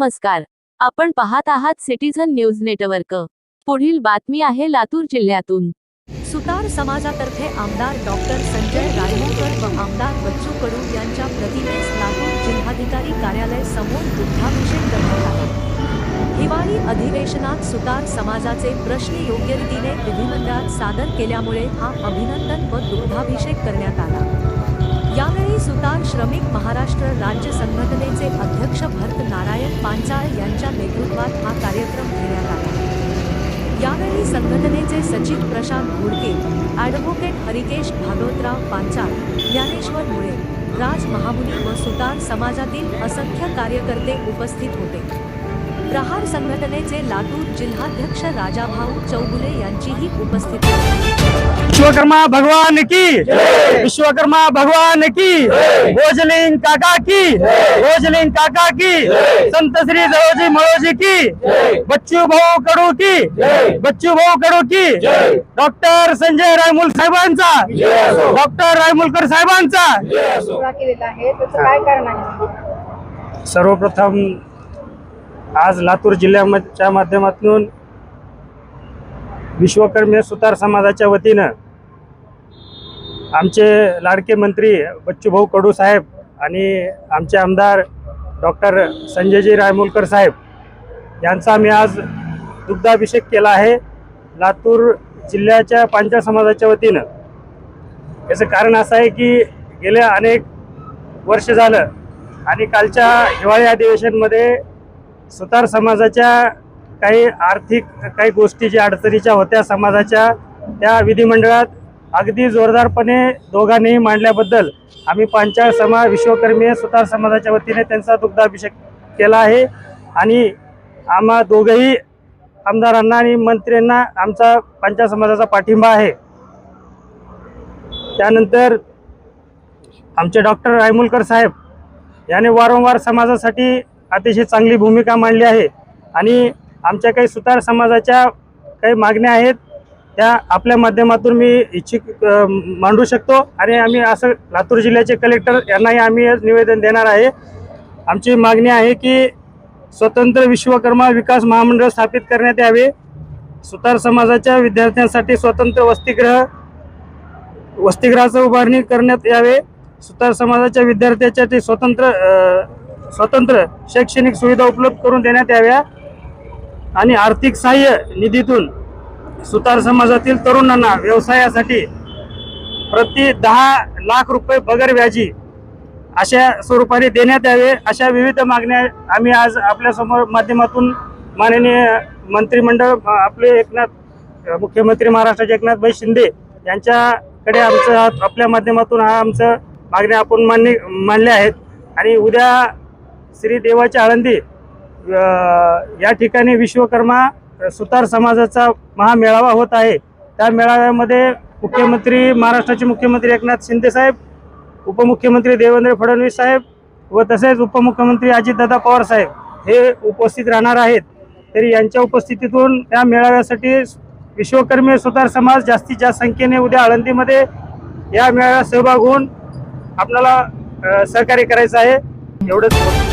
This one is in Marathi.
नमस्कार. आपण पाहत आहात सिटीझन न्यूज नेटवर्क पुढील बातमी आहे लातूर जिल्ह्यातून. सुतार समाजातर्फे आमदार डॉक्टर संजय रायमुळकर व आमदार बच्चू कडू यांच्या प्रतिमेस लातूर जिल्हाधिकारी कार्यालय समोर दुग्धाभिषेक करण्यात आला. हिवाळी अधिवेशनात सुतार समाजाचे प्रश्न योग्य रीतीने विधिमंडळात सादर केल्यामुळे हा अभिनंदन व दुग्धाभिषेक करण्यात आला. यावेळी सुतार श्रमिक महाराष्ट्र राज्य संघ यावेळी संघटनेचे सचिव प्रशांत घोडके ॲडव्होकेट हरिकेश भागवतराव पांचाळ ज्ञानेश्वर मुळे राज महामुनी व सुतार समाजातील असंख्य कार्यकर्ते उपस्थित होते. प्रहार संघटनेचे लातूर जिल्हाध्यक्ष राजाभाऊ चौगुले यांचीही उपस्थिती. विश्वकर्मा भगवान की विश्वकर्मा भगवान की भोजलिंग काका की भोजलिंग काका की संत श्री जवळजी मळोजी की बच्चू भाऊ कडू की बच्चू भाऊ कडू की डॉक्टर संजय रायमुल साहेबांचा डॉक्टर रायमुलकर साहेबांचा पुरा केलेला आहे. त्याचं काय कारण आहे? सर्वप्रथम आज लातूर जिल्ह्याच्या माध्यमातून विश्वकर्मी सुतार समाजाच्या वतीनं आमचे लाडके मंत्री बच्चूभाऊ कडू साहेब आणि आमचे आमदार डॉक्टर संजयजी रायमुलकर साहेब यांचा मी आज दुग्धाभिषेक केला आहे. लातूर जिल्ह्याच्या पांचा समाजाच्या वतीनं. याचं कारण असं आहे की गेल्या अनेक वर्ष झालं आणि कालच्या हिवाळी अधिवेशनमध्ये सुतार समाजाच्या काही आर्थिक काही गोष्टी ज्या अडचणीच्या होत्या समाजाच्या त्या विधिमंडळात अगदी जोरदारपणे दोघांनीही मांडल्याबद्दल आम्ही पांचाळ समाज विश्वकर्मीय सुतार समाजाच्या वतीने त्यांचा दुग्धाभिषेक केला आहे. आणि आम्हा दोघंही आमदारांना आणि मंत्र्यांना आमचा पांचाळ समाजाचा पाठिंबा आहे. त्यानंतर आमचे डॉक्टर रायमुलकर साहेब याने वारंवार समाजासाठी अतिशय चांगली भूमिका मांडली आहे. आणि आमच्या काही सुतार समाजाच्या काही मागण्या आहेत त्या आपल्या माध्यमातून मी इच्छुक मांडू शकतो. आणि आम्ही असं लातूर जिल्ह्याचे कलेक्टर यांनाही आम्ही निवेदन देणार आहे. आमची मागणी आहे की स्वतंत्र विश्वकर्मा विकास महामंडळ स्थापित करण्यात यावे. सुतार समाजाच्या विद्यार्थ्यांसाठी स्वतंत्र वसतिगृह वसतिगृहाचं उभारणी करण्यात यावे. सुतार समाजाच्या विद्यार्थ्यांसाठी स्वतंत्र स्वतंत्र शैक्षणिक सुविधा उपलब्ध करून देण्यात याव्या. आणि आर्थिक सहाय्य निधीतून सुतार समाजातील तरुणांना व्यवसायासाठी प्रति दहा लाख रुपये बगर व्याजी अशा स्वरूपाने देण्यात यावे. अशा विविध मागण्या आम्ही आज आपल्यासमोर माध्यमातून माननीय मंत्रिमंडळ आपले एकनाथ मुख्यमंत्री महाराष्ट्राचे एकनाथभाई शिंदे यांच्याकडे आमचं आपल्या माध्यमातून हा आमचं मागण्या आपण मान्य मानल्या आहेत. आणि उद्या श्री देवाच्या आळंदी या ठिकाणी विश्वकर्मा सुतार समाजाचा महामेळावा होत आहे. त्या मेळाव्यामध्ये मुख्यमंत्री महाराष्ट्राचे मुख्यमंत्री एकनाथ शिंदे साहेब उपमुख्यमंत्री देवेंद्र फडणवीस साहेब व तसेच उपमुख्यमंत्री अजितदादा पवार साहेब हे उपस्थित राहणार आहेत. तरी यांच्या उपस्थितीतून या मेळाव्यासाठी विश्वकर्मी सुतार समाज जास्तीत जास्त संख्येने उद्या आळंदीमध्ये या मेळाव्यात सहभाग होऊन आपल्याला सहकार्य करायचं आहे. एवढंच.